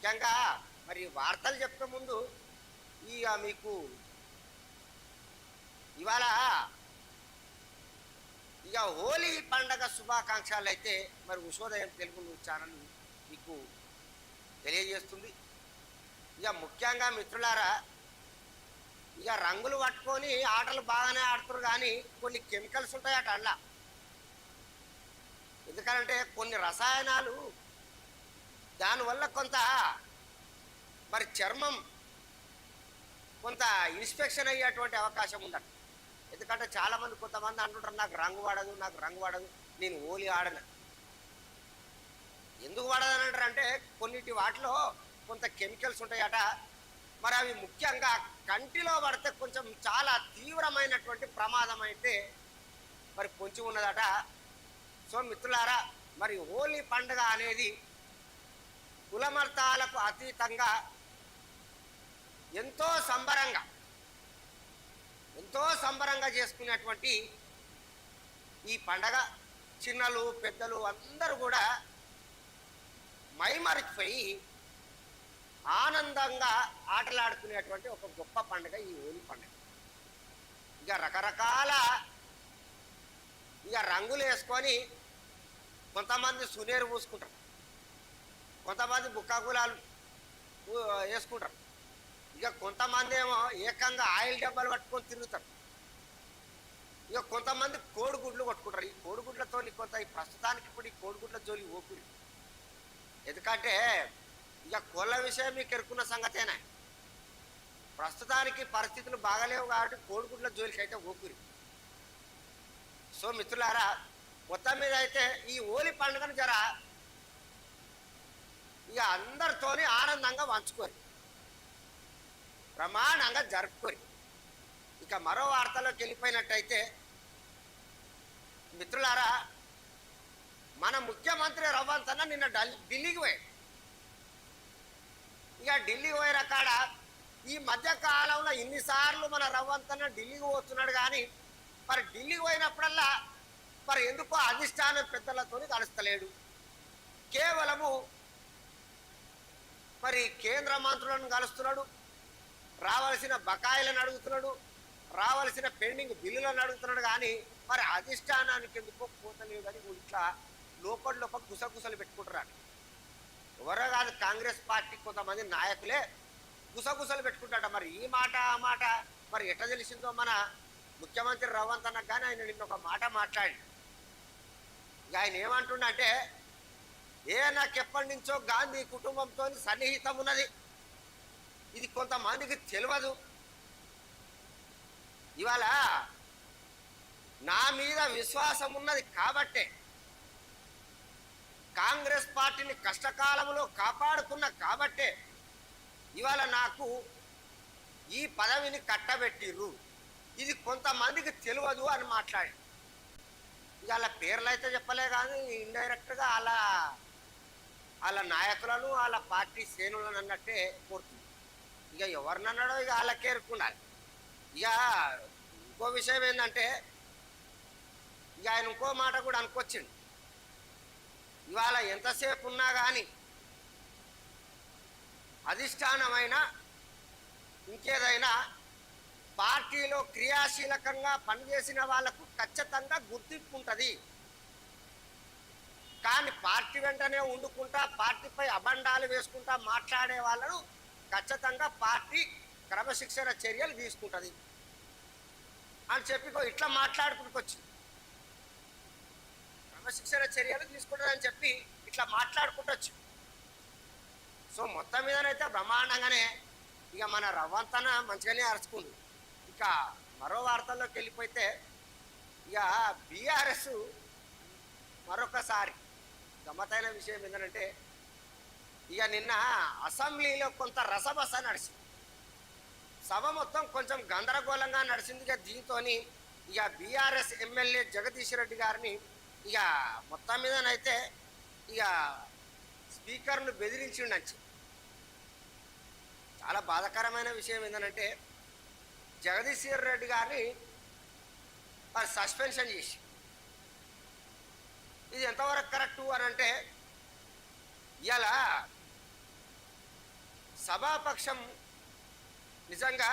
ముఖ్యంగా మరి వార్తలు చెప్పే ముందు ఇక మీకు ఇవాళ ఇక హోలీ పండగ శుభాకాంక్షలు అయితే మరి ఉషోదయం తెలుగు న్యూస్ ఛానల్ మీకు తెలియజేస్తుంది. ఇక ముఖ్యంగా మిత్రులారా ఇక రంగులు పట్టుకొని ఆటలు బాగానే ఆడుతారు కానీ కొన్ని కెమికల్స్ ఉంటాయట అందులో ఎందుకంటే కొన్ని రసాయనాలు దానివల్ల కొంత మరి చర్మం కొంత ఇన్స్పెక్షన్ అయ్యేటువంటి అవకాశం ఉండదు ఎందుకంటే చాలామంది కొంతమంది అంటుంటారు నాకు రంగు వాడదు నాకు రంగు వాడదు నేను ఓలి ఆడను. ఎందుకు పడదని అంటారంటే కొన్నిటి వాటిలో కొంత కెమికల్స్ ఉంటాయట. మరి అవి ముఖ్యంగా కంటిలో పడితే కొంచెం చాలా తీవ్రమైనటువంటి ప్రమాదం అయితే మరి పొంచి ఉన్నదట. సో మిత్రులారా మరి హోలీ పండుగ అనేది కులమర్తాలకు అతీతంగా ఎంతో సంబరంగా ఎంతో సంబరంగా చేసుకునేటువంటి ఈ పండగ చిన్నలు పెద్దలు అందరూ కూడా మైమరిచిపోయి ఆనందంగా ఆటలాడుకునేటువంటి ఒక గొప్ప పండుగ ఈ హోలీ పండుగ. ఇక రకరకాల ఇక రంగులు వేసుకొని కొంతమంది సునేరు పూసుకుంటారు. కొంతమంది బుక్కాకులాలు వేసుకుంటారు. ఇక కొంతమంది ఏమో ఏకంగా ఆయిల్ డబ్బాలు పట్టుకొని తిరుగుతారు. ఇక కొంతమంది కోడిగుడ్లు కొట్టుకుంటారు. ఈ కోడిగుడ్లతో కొంత ఈ ప్రస్తుతానికి ఇప్పుడు ఈ కోడిగుడ్ల జోలి ఓపిరి ఎందుకంటే ఇక కోళ్ళ విషయం మీకు ఎరుకున్న సంగతేనా? ప్రస్తుతానికి పరిస్థితులు బాగలేవు కాబట్టి కోడిగుడ్ల జోలికి అయితే ఓపిరి సో మిత్రులారా మొత్తం మీద అయితే ఈ హోలీ పండుగను జర ఇక అందరితోని ఆనందంగా పంచుకొని ప్రమాణంగా జరుపుకొని. ఇక మరో వార్తలోకి వెళ్ళిపోయినట్టయితే మిత్రులారా మన ముఖ్యమంత్రి రవ్వంతన నిన్న డల్ ఢిల్లీకి పోయాడు. ఇక ఢిల్లీ పోయిన కాడ ఈ మధ్య కాలంలో ఇన్నిసార్లు మన రవ్వంతన ఢిల్లీకి పోతున్నాడు కానీ మరి ఢిల్లీకి పోయినప్పుడల్లా మరి ఎందుకో అధిష్టానం పెద్దలతో కలుస్తలేడు. కేవలము మరి కేంద్ర మంత్రులను కలుస్తున్నాడు రావాల్సిన బకాయిలను అడుగుతున్నాడు రావాల్సిన పెండింగ్ బిల్లులను అడుగుతున్నాడు కానీ మరి అధిష్టానానికి ఎందుకో పోతలేవు కానీ ఇట్లా లోపల లోపల గుసగుసలు పెట్టుకుంటున్నారు ఎవరో కాదు కాంగ్రెస్ పార్టీ కొంతమంది నాయకులే గుసగుసలు పెట్టుకుంటాట మరి ఈ మాట ఆ మాట మరి ఎట్ట తెలిసిందో మన ముఖ్యమంత్రి రవంత్ అన్నకు కానీ ఆయన నిన్న ఒక మాట మాట్లాడి. ఆయన ఆయన అంటే ఏ నాకు ఎప్పటి నుంచో గాంధీ కుటుంబంతో సన్నిహితం ఉన్నది ఇది కొంతమందికి తెలియదు ఇవాళ నా మీద విశ్వాసం ఉన్నది కాబట్టే కాంగ్రెస్ పార్టీని కష్టకాలంలో కాపాడుకున్న కాబట్టే ఇవాళ నాకు ఈ పదవిని కట్టబెట్టిర్రు. ఇది కొంతమందికి తెలియదు అని మాట్లాడి. ఇక వాళ్ళ పేర్లు అయితే చెప్పలే కానీ ఇండైరెక్ట్గా అలా వాళ్ళ నాయకులను వాళ్ళ పార్టీ శ్రేణులను అన్నట్టే కోరుతుంది. ఇక ఎవరినన్నాడో ఇక వాళ్ళకే ఎరుకుండాలి ఇక ఇంకో విషయం ఏంటంటే ఇక ఆయన ఇంకో మాట కూడా అనుకొచ్చిండు. ఇవాళ ఎంతసేపు ఉన్నా కానీ అధిష్టానమైన ఇంకేదైనా పార్టీలో క్రియాశీలకంగా పనిచేసిన వాళ్ళకు ఖచ్చితంగా గుర్తింపు ఉంటుంది. కానీ పార్టీ వెంటనే వండుకుంటా పార్టీపై అబండాలు వేసుకుంటా మాట్లాడే వాళ్ళను ఖచ్చితంగా పార్టీ క్రమశిక్షణ చర్యలు తీసుకుంటుంది. అని చెప్పి ఇట్లా మాట్లాడుకుంటుకొచ్చింది క్రమశిక్షణ చర్యలు తీసుకుంటుందని చెప్పి ఇట్లా మాట్లాడుకుంటొచ్చు సో మొత్తం మీదనైతే బ్రహ్మాండంగానే ఇక మన రవ్వంతన మంచిగానే అరుచుకుంది. ఇక మరో వార్తల్లోకి వెళ్ళిపోతే ఇక బీఆర్ఎస్ మరొకసారి గమ్మతైన విషయం ఏంటంటే ఇక నిన్న అసెంబ్లీలో కొంత రసబస నడిచింది. సభ మొత్తం కొంచెం గందరగోళంగా నడిచింది. ఇక దీంతో ఇక బీఆర్ఎస్ ఎమ్మెల్యే జగదీష్ రెడ్డి గారిని ఇక మొత్తం మీదనైతే ఇక స్పీకర్ను బెదిరించిండచ్చు చాలా బాధాకరమైన విషయం ఏంటంటే జగదీశ్వర్ రెడ్డి గారిని సస్పెన్షన్ చేసి ఇది ఎంతవరకు కరెక్టు అని అంటే ఇలా సభాపక్షం నిజంగా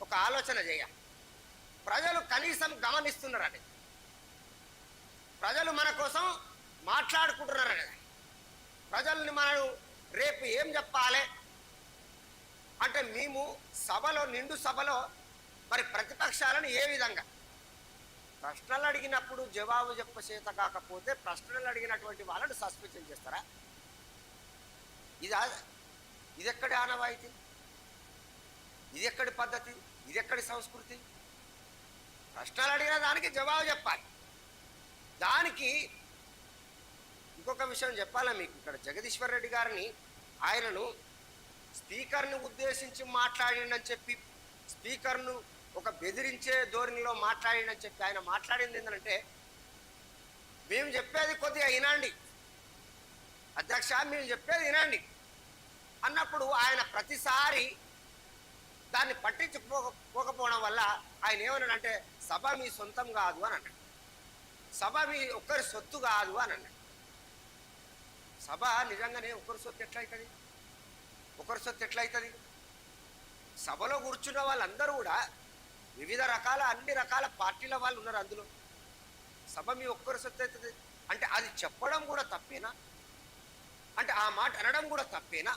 ఒక ఆలోచన చేయాలి ప్రజలు కనీసం గమనిస్తున్నారని. ప్రజలు మన కోసం మాట్లాడుకుంటున్నారని ప్రజల్ని మనం రేపు ఏం చెప్పాలి? అంటే మేము సభలో నిండు సభలో మరి ప్రతిపక్షాలను ఏ విధంగా? ప్రశ్నలు అడిగినప్పుడు జవాబు చెప్ప చేత కాకపోతే ప్రశ్నలు అడిగినటువంటి వాళ్ళని సస్పెన్షన్ చేస్తారా? ఇది ఇది ఎక్కడి ఆనవాయితీ? ఇది ఎక్కడి పద్ధతి? ఇది ఎక్కడి సంస్కృతి? ప్రశ్నలు అడిగిన దానికి జవాబు చెప్పాలి. దానికి ఇంకొక విషయం చెప్పాలా మీకు? ఇక్కడ జగదీశ్వర్ రెడ్డి గారిని ఆయనను స్పీకర్ని ఉద్దేశించి మాట్లాడిండని చెప్పి స్పీకర్ను ఒక బెదిరించే ధోరణిలో మాట్లాడినని చెప్పి ఆయన మాట్లాడింది ఏంటంటే మేము చెప్పేది కొద్దిగా వినండి. అధ్యక్ష మేము చెప్పేది వినండి. అన్నప్పుడు ఆయన ప్రతిసారి దాన్ని పట్టించుకోకపోవడం వల్ల ఆయన ఏమన్నాడంటే సభ మీ సొంతం కాదు అని అన్నాడు. సభ మీ ఒక్కరి సొత్తు కాదు అని అన్నాడు. సభ నిజంగానే ఒకరి సొత్తు ఎట్లయితుంది ఒకరి సొత్తు ఎట్లయితుంది సభలో కూర్చున్న వాళ్ళందరూ కూడా వివిధ రకాల అన్ని రకాల పార్టీల వాళ్ళు ఉన్నారు అందులో. సభ మీ ఒక్కరు సొత్తు అవుతుంది. అంటే అది చెప్పడం కూడా తప్పేనా? అంటే ఆ మాట అనడం కూడా తప్పేనా?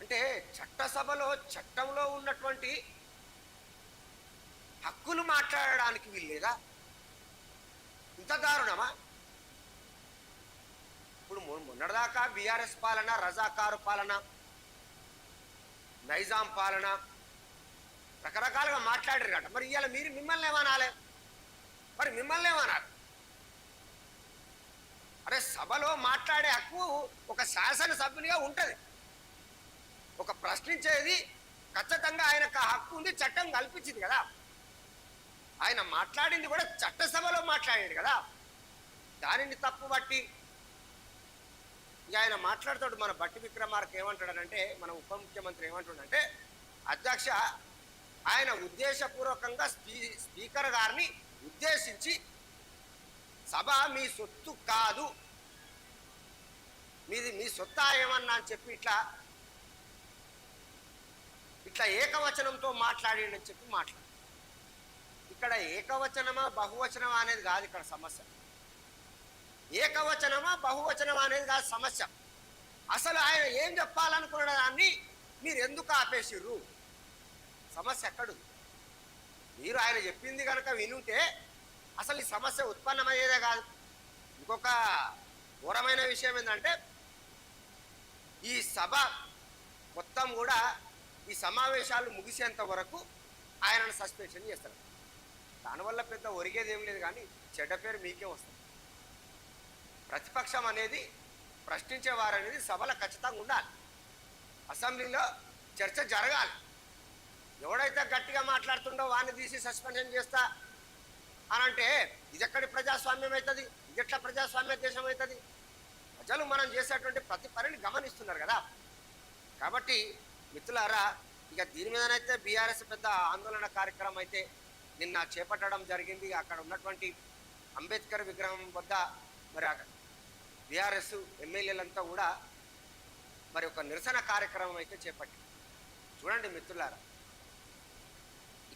అంటే చట్టసభలో చట్టంలో ఉన్నటువంటి హక్కులు మాట్లాడడానికి వీల్లేదా? ఇంత దారుణమా? ఇప్పుడు మొన్నటిదాకా బీఆర్ఎస్ పాలన రజాకారు పాలన నైజాం పాలన రకరకాలుగా మాట్లాడారట మరి ఇవాళ మీరు మిమ్మల్ని ఏమనాలి? మరి మిమ్మల్ని ఏమనాలి? అరే సభలో మాట్లాడే హక్కు ఒక శాసనసభ్యునిగా ఉంటుంది. ఒక ప్రశ్నించేది ఖచ్చితంగా ఆయనకు ఆ హక్కు ఉంది చట్టం కల్పించింది కదా. ఆయన మాట్లాడింది కూడా చట్టసభలో మాట్లాడాడు కదా. దానిని తప్పు బట్టి ఆయన మాట్లాడతాడు మన బట్టి విక్రమార్క ఏమంటాడనంటే మన ఉప ముఖ్యమంత్రి ఏమంటాడంటే అధ్యక్ష ఆయన ఉద్దేశపూర్వకంగా స్పీ స్పీకర్ గారిని ఉద్దేశించి సభ మీ సొత్తు కాదు. మీది మీ సొత్తా ఏమన్నా? అని చెప్పి ఇట్లా ఇట్లా ఏకవచనంతో మాట్లాడిండని చెప్పి మాట్లాడు. ఇక్కడ ఏకవచనమా బహువచనమా అనేది కాదు ఇక్కడ సమస్య. ఏకవచనమా బహువచనమా అనేది కాదు సమస్య. అసలు ఆయన ఏం చెప్పాలనుకున్న దాన్ని మీరు ఎందుకు ఆపేసిర్రు? సమస్య ఎక్కడుంది? మీరు ఆయన చెప్పింది కనుక వినుంటే అసలు ఈ సమస్య ఉత్పన్నమయ్యేదే కాదు. ఇంకొక ఘోరమైన విషయం ఏంటంటే ఈ సభ మొత్తం కూడా ఈ సమావేశాలు ముగిసేంత వరకు ఆయనను సస్పెన్షన్ చేస్తారు. దానివల్ల పెద్ద ఒరిగేది ఏం లేదు కానీ చెడ్డ పేరు మీకే వస్తుంది. ప్రతిపక్షం అనేది ప్రశ్నించేవారు అనేది సభలో ఖచ్చితంగా ఉండాలి. అసెంబ్లీలో చర్చ జరగాలి. ఎవడైతే గట్టిగా మాట్లాడుతుండో వాడిని తీసి సస్పెన్షన్ చేస్తా అని అంటే ఇది ఎక్కడి ప్రజాస్వామ్యం అవుతుంది? ఇది ఎట్లా ప్రజాస్వామ్య దేశం అవుతుంది? ప్రజలు మనం చేసేటువంటి ప్రతి పనిని గమనిస్తున్నారు కదా. కాబట్టి మిత్రులారా ఇక దీని మీదనైతే బీఆర్ఎస్ పెద్ద ఆందోళన కార్యక్రమం అయితే నిన్న చేపట్టడం జరిగింది. అక్కడ ఉన్నటువంటి అంబేద్కర్ విగ్రహం వద్ద మరి బీఆర్ఎస్ ఎమ్మెల్యేలంతా కూడా మరి ఒక నిరసన కార్యక్రమం అయితే చేపట్టింది. చూడండి మిత్రులారా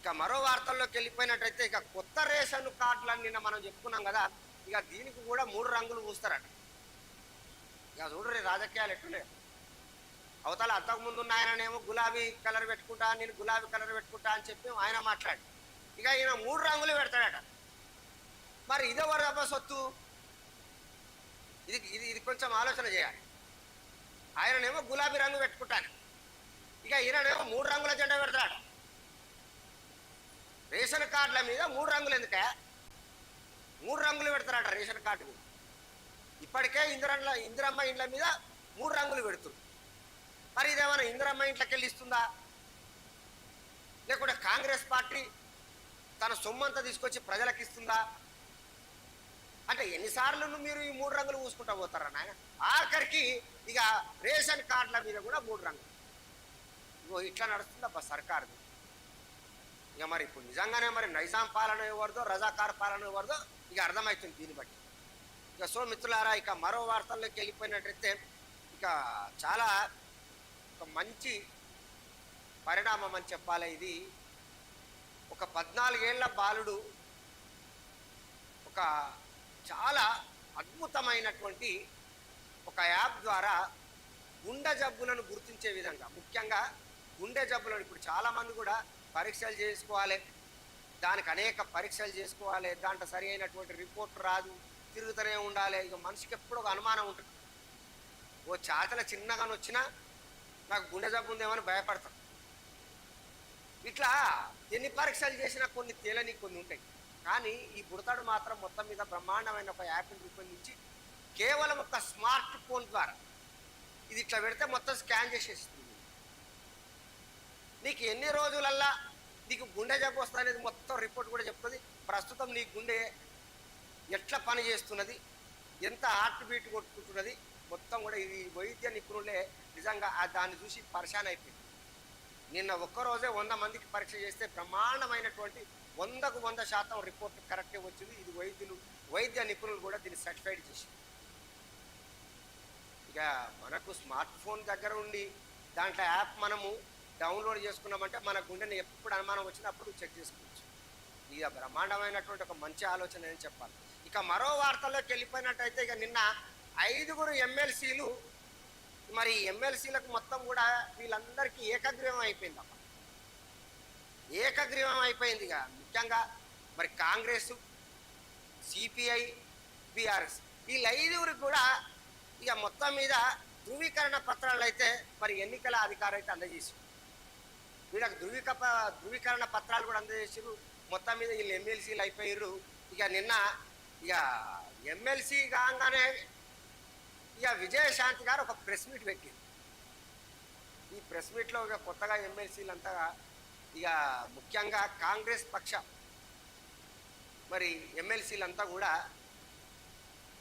ఇక మరో వార్తల్లోకి వెళ్ళిపోయినట్టయితే ఇక కొత్త రేషన్ కార్డులని నిన్న మనం చెప్పుకున్నాం కదా ఇక దీనికి కూడా మూడు రంగులు పూస్తారట. ఇక చూడరు రాజకీయాలు ఎట్లున్నాయి. అవతల అంతకుముందు ఉన్న ఆయననేమో గులాబీ కలర్ పెట్టుకుంటా నేను గులాబీ కలర్ పెట్టుకుంటా అని చెప్పి ఆయన మాట్లాడి ఇక ఈయన మూడు రంగులు పెడతాడట. మరి ఇదెవరు అబ్బా సొత్తు? ఇది ఇది ఇది కొంచెం ఆలోచన చేయాలి. ఆయననేమో గులాబీ రంగు పెట్టుకుంటాను. ఇక ఈయననేమో మూడు రంగుల జెండా పెడతాడు రేషన్ కార్డుల మీద మూడు రంగులు ఎందుక? మూడు రంగులు పెడతారట రేషన్ కార్డు. మీద ఇప్పటికే ఇందిరమ్మ ఇందిరమ్మ ఇండ్ల మీద మూడు రంగులు పెడుతుంది మరి ఇదేమైనా ఇందిరమ్మ ఇంట్లోకి వెళ్ళి ఇస్తుందా? లేకుంటే కాంగ్రెస్ పార్టీ తన సొమ్మంతా తీసుకొచ్చి ప్రజలకు ఇస్తుందా? అంటే ఎన్నిసార్లు మీరు ఈ మూడు రంగులు పూసుకుంటా పోతారా నాయన? ఆఖరికి ఇక రేషన్ కార్డుల మీద కూడా మూడు రంగులు. ఇగో ఇట్లా నడుస్తుంది అబ్బా సర్కారు ఇక మరి ఇప్పుడు నిజంగానే మరి నైజాం పాలన ఎవరిదో రజాకార్ పాలన ఎవరిదో ఇక అర్థమవుతుంది దీన్ని బట్టి. ఇక సోమిత్రులారా సో మిత్రులారా ఇక మరో వార్తల్లోకి వెళ్ళిపోయినట్టయితే ఇక చాలా ఒక మంచి పరిణామం అని చెప్పాలి ఇది. ఒక పద్నాలుగేళ్ళ బాలుడు ఒక చాలా అద్భుతమైనటువంటి ఒక యాప్ ద్వారా గుండె జబ్బులను గుర్తించే విధంగా ముఖ్యంగా గుండె జబ్బులను. ఇప్పుడు చాలామంది కూడా పరీక్షలు చేసుకోవాలి. దానికి అనేక పరీక్షలు చేసుకోవాలి. దాంట్లో సరి అయినటువంటి రిపోర్ట్ రాదు. తిరుగుతూనే ఉండాలి. ఇక మనిషికి ఎప్పుడు ఒక అనుమానం ఉంటుంది. ఓ చాతల చిన్నగా వచ్చినా నాకు గుండె జబ్బు ఉందేమని భయపడతాం. ఇట్లా ఎన్ని పరీక్షలు చేసినా కొన్ని తేలని కొన్ని ఉంటాయి. కానీ ఈ బుడతాడు మాత్రం మొత్తం మీద బ్రహ్మాండమైన ఒక యాప్ని రూపొందించి కేవలం ఒక స్మార్ట్ ఫోన్ ద్వారా ఇది ఇట్లా పెడితే మొత్తం స్కాన్ చేసేస్తుంది. నీకు ఎన్ని రోజులల్లా నీకు గుండె జబ్బు వస్తుంది అనేది మొత్తం రిపోర్ట్ కూడా చెప్తుంది. ప్రస్తుతం నీ గుండె ఎట్లా పని చేస్తున్నది? ఎంత హార్ట్ బీట్ కొట్టుకుంటున్నది? మొత్తం కూడా ఇది వైద్య నిపుణులే నిజంగా దాన్ని చూసి పరిశాన్ అయిపోయింది నిన్న ఒక్కరోజే వంద మందికి పరీక్ష చేస్తే బ్రహ్మాండమైనటువంటి వందకు వంద శాతం రిపోర్ట్ కరెక్ట్గా వచ్చింది. ఇది వైద్యులు వైద్య నిపుణులు కూడా దీన్ని సర్టిఫైడ్ చేసింది ఇక మనకు స్మార్ట్ ఫోన్ దగ్గర ఉండి దాంట్లో యాప్ మనము డౌన్లోడ్ చేసుకున్నామంటే మన గుండెని ఎప్పుడు అనుమానం వచ్చినప్పుడు చెక్ చేసుకోవచ్చు. ఇక బ్రహ్మాండమైనటువంటి ఒక మంచి ఆలోచన అని చెప్పాలి. ఇక మరో వార్తల్లోకి వెళ్ళిపోయినట్టయితే ఇక నిన్న ఐదుగురు ఎమ్మెల్సీలు మరి ఎమ్మెల్సీలకు మొత్తం కూడా వీళ్ళందరికీ ఏకగ్రీవం అయిపోయింది అమ్మ ఏకగ్రీవం అయిపోయింది ఇక. ముఖ్యంగా మరి కాంగ్రెస్ సిపిఐ బీఆర్ఎస్ వీళ్ళ ఐదుగురికి కూడా ఇక మొత్తం మీద ధృవీకరణ పత్రాలు అయితే మరి ఎన్నికల అధికారైతే అయితే అందజేసి వీళ్ళకి ధృవీక ధృవీకరణ పత్రాలు కూడా అందజేసారు మొత్తం మీద వీళ్ళు ఎమ్మెల్సీలు అయిపోయారు ఇక నిన్న ఇక ఎమ్మెల్సీ కాగానే ఇక విజయశాంతి గారు ఒక ప్రెస్ మీట్ పెట్టింది ఈ ప్రెస్ మీట్లో ఇక కొత్తగా ఎమ్మెల్సీలు అంతగా ఇక ముఖ్యంగా కాంగ్రెస్ పక్ష మరి ఎమ్మెల్సీలంతా కూడా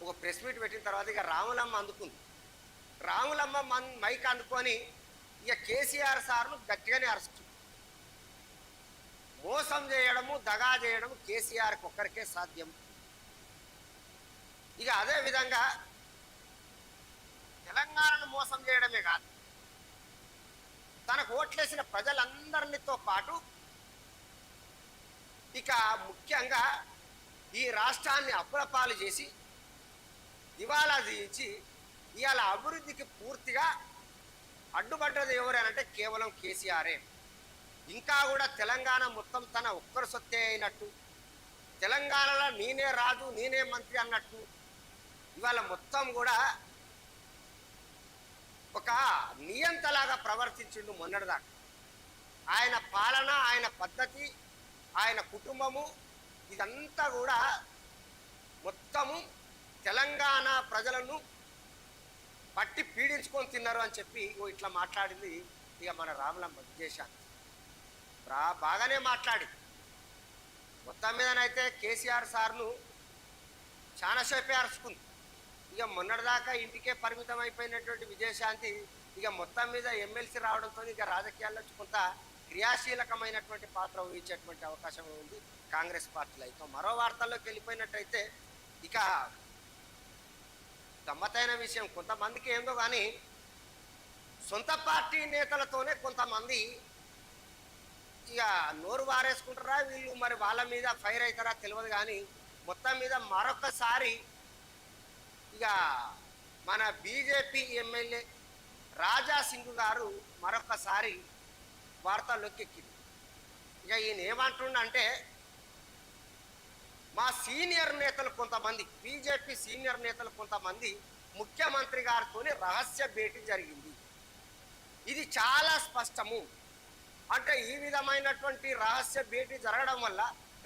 ఒక ప్రెస్ మీట్ పెట్టిన తర్వాత ఇక రాములమ్మ అందుకుంది. రాములమ్మ మన్ మైక్ అందుకొని ఇక కేసీఆర్ సార్ను గట్టిగానే అరెస్ట్ మోసం చేయడము దగా చేయడము కేసీఆర్కి ఒక్కరికే సాధ్యం. ఇక అదే విధంగా తెలంగాణను మోసం చేయడమే కాదు తనకు ఓట్లేసిన ప్రజలందరితో పాటు ఇక ముఖ్యంగా ఈ రాష్ట్రాన్ని అప్పులపాలు చేసి దివాలా తీయించి ఇవాళ అభివృద్ధికి పూర్తిగా అడ్డుపడ్డది అంటే కేవలం కేసీఆరే. ఇంకా కూడా తెలంగాణ మొత్తం తన ఒక్కరు సొత్తే అయినట్టు తెలంగాణలో నేనే రాజు నేనే మంత్రి అన్నట్టు ఇవాళ మొత్తం కూడా ఒక నియంతలాగా ప్రవర్తించిండు మొన్నటిదాకా. ఆయన పాలన ఆయన పద్ధతి ఆయన కుటుంబము ఇదంతా కూడా మొత్తము తెలంగాణ ప్రజలను పట్టి పీడించుకొని తిన్నారు అని చెప్పి ఓ ఇట్లా మాట్లాడింది. ఇక మన రాములమ్మ విజయశాంతి. రా బాగానే మాట్లాడింది మొత్తం మీదనైతే కేసీఆర్ సార్ను చాలాసేపే అరుచుకుంది. ఇక మొన్నటిదాకా ఇంటికే పరిమితం అయిపోయినటువంటి విజయశాంతి ఇక మొత్తం మీద ఎమ్మెల్సీ రావడంతో ఇక రాజకీయాల్లో కొంత క్రియాశీలకమైనటువంటి పాత్ర వహించేటువంటి అవకాశం ఉంది కాంగ్రెస్ పార్టీలో. ఇక మరో వార్తల్లోకి వెళ్ళిపోయినట్టయితే ఇక గమ్మతైన విషయం. కొంతమందికి ఏందో కానీ సొంత పార్టీ నేతలతోనే కొంతమంది ఇక నోరు వారేసుకుంటారా వీళ్ళు? మరి వాళ్ళ మీద ఫైర్ అవుతారా తెలియదు కానీ మొత్తం మీద మరొకసారి ఇక మన బీజేపీ ఎమ్మెల్యే రాజా సింగ్ గారు మరొకసారి వార్తల్లోకి ఎక్కింది. ఇక ఈయన ఏమంటుండంటే మా సీనియర్ నేతలు కొంతమంది బీజేపీ సీనియర్ నేతలు కొంతమంది ముఖ్యమంత్రి గారితో రహస్య భేటీ జరిగింది. ఇది చాలా స్పష్టము. అంటే ఈ విధమైనటువంటి రహస్య భేటీ జరగడం వల్ల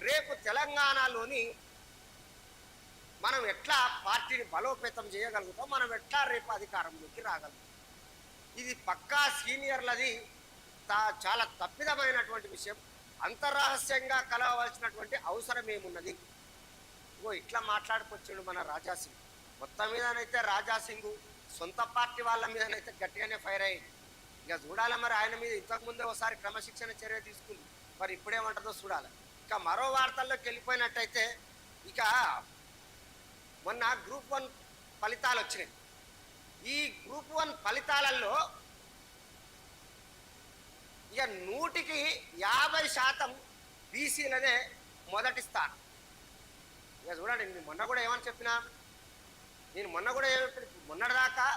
రేపు తెలంగాణలోని మనం ఎట్లా పార్టీని బలోపేతం చేయగలుగుతాం మనం ఎట్లా రేపు అధికారంలోకి రాగలుగుతాం. ఇది పక్కా సీనియర్లది చాలా తప్పిదమైనటువంటి విషయం. అంతర్రహస్యంగా కలవలసినటువంటి అవసరం ఏమున్నది? ఓ ఇట్లా మాట్లాడుకొచ్చాడు మన రాజాసింగ్ మొత్తం మీదనైతే రాజాసింగ్ సొంత పార్టీ వాళ్ళ మీదనైతే గట్టిగానే ఫైర్ అయ్యింది. ఇక చూడాలి మరి ఆయన మీద ఇంతకుముందే ఒకసారి క్రమశిక్షణ చర్య తీసుకుంది. మరి ఇప్పుడేమంటుందో చూడాలి. ఇక మరో వార్తల్లోకి వెళ్ళిపోయినట్టయితే ఇక మొన్న గ్రూప్ వన్ ఫలితాలు వచ్చినాయి. ఈ గ్రూప్ వన్ ఫలితాలలో ఇక నూటికి యాభై శాతం బీసీలనే మొదటి స్థానం. ఇక చూడండి నేను మొన్న కూడా ఏమని చెప్పినా? నేను మొన్న కూడా ఏమి మొన్నటిదాకా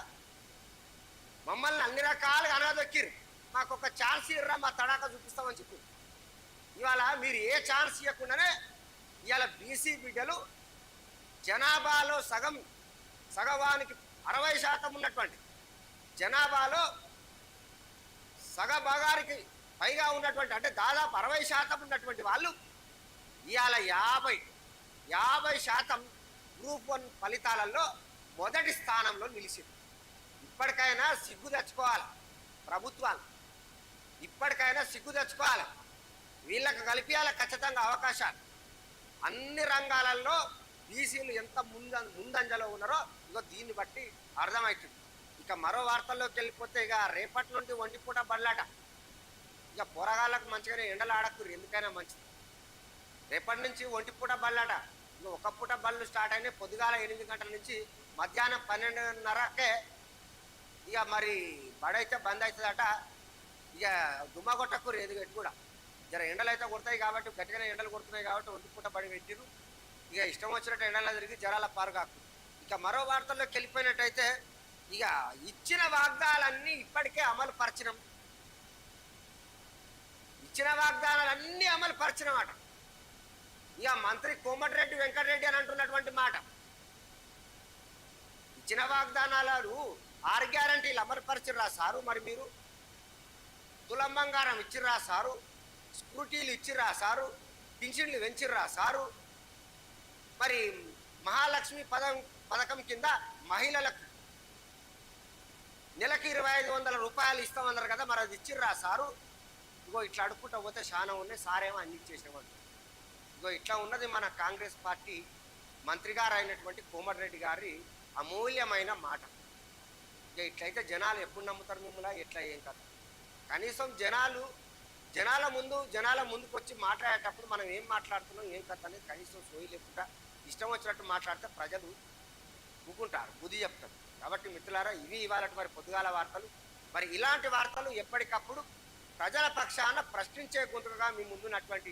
మమ్మల్ని అన్ని రకాలుగా అనదొక్కిరు మాకు ఒక ఛాన్స్ ఇర్రా మా తడాక చూపిస్తామని చెప్పి. ఇవాళ మీరు ఏ ఛాన్స్ ఇవ్వకుండానే ఇవాళ బీసీ బిడ్డలు జనాభాలో సగం సగవానికి అరవై శాతం ఉన్నటువంటి జనాభాలో సగభాగానికి పైగా ఉన్నటువంటి అంటే దాదాపు అరవై శాతం ఉన్నటువంటి వాళ్ళు ఇవాళ యాభై యాభై శాతం గ్రూప్ వన్ ఫలితాలలో మొదటి స్థానంలో నిలిచింది. ఇప్పటికైనా సిగ్గు తెచ్చుకోవాలి ప్రభుత్వాలు. ఇప్పటికైనా సిగ్గు తెచ్చుకోవాలి. వీళ్ళకి కలిపేయాలి ఖచ్చితంగా అవకాశాలు. అన్ని రంగాలలో బీసీలు ఎంత ముంద ముందంజలో ఉన్నారో ఇగో దీన్ని బట్టి అర్థమవుతుంది. ఇక మరో వార్తల్లోకి వెళ్ళిపోతే ఇక రేపటి నుండి ఒంటిపూట బళ్ళాట. ఇక పోరగాళ్ళకు మంచిగానే ఎండలు ఆడకురు ఎందుకైనా మంచిది. రేపటి నుంచి ఒంటిపూట బళ్ళాట. ఒక పూట బళ్ళు స్టార్ట్ అయినాయి. పొద్దుగాల ఎనిమిది గంటల నుంచి మధ్యాహ్నం పన్నెండున్నరకే ఇక మరి బడైతే బంద్ అవుతుందట ఇక దుమ్మ కొట్టకూరు ఏది పెట్టి కూడా. జర ఎండలు అయితే కొడతాయి కాబట్టి గట్టిగానే ఎండలు కొడుతున్నాయి కాబట్టి ఒంటి పూట బడి పెట్టిరు ఇక ఇష్టం వచ్చినట్టు ఎండలు తిరిగి జరాల పారుగాకు. ఇక మరో వార్తల్లోకి వెళ్ళిపోయినట్టయితే ఇక ఇచ్చిన వాగ్దానాలన్నీ ఇప్పటికే అమలు పరిచినాం. ఇచ్చిన వాగ్దానాలన్నీ అమలు పరిచినమాట. ఇక మంత్రి కోమటిరెడ్డి వెంకటరెడ్డి అని అంటున్నటువంటి మాట. ఇచ్చిన వాగ్దానాలు ఆరు గ్యారంటీలు అమలుపరిచిర్రా సారు మరి మీరు? తులం బంగారం ఇచ్చిర్రా సారు? స్కూటీలు ఇచ్చిర్రా సారు? పింఛన్లు పెంచిర్రా సారు? మరి మహాలక్ష్మి పదం పథకం కింద మహిళలకు నెలకి ఇరవై ఐదు వందల రూపాయలు ఇస్తామన్నారు కదా మరి అది ఇచ్చిర్రా సారు? ఇగో ఇట్లా అడుక్కుంటా పోతే చాలా ఉన్నాయి సారేమో అందించేసేవాళ్ళు ఇగో ఇట్లా ఉన్నది మన కాంగ్రెస్ పార్టీ మంత్రి గారు అయినటువంటి కోమటిరెడ్డి గారి అమూల్యమైన మాట. ఇక ఇట్లయితే జనాలు ఎప్పుడు నమ్ముతారు మిమ్మల్ని? ఎట్లా ఏం కదా కనీసం జనాలు జనాల ముందు జనాల ముందుకు వచ్చి మాట్లాడేటప్పుడు మనం ఏం మాట్లాడుతున్నాం ఏం కథ అనేది కనీసం సోయి లేకుండా ఇష్టం వచ్చినట్టు మాట్లాడితే ప్రజలు ఊకుంటారు బుద్ధి చెప్తారు. కాబట్టి మిత్రులారా ఇవి ఇవాళ మరి పొద్దుగాల వార్తలు. మరి ఇలాంటి వార్తలు ఎప్పటికప్పుడు ప్రజల పక్షాన ప్రశ్నించే గుంతుగా మీ ముందున్నటువంటి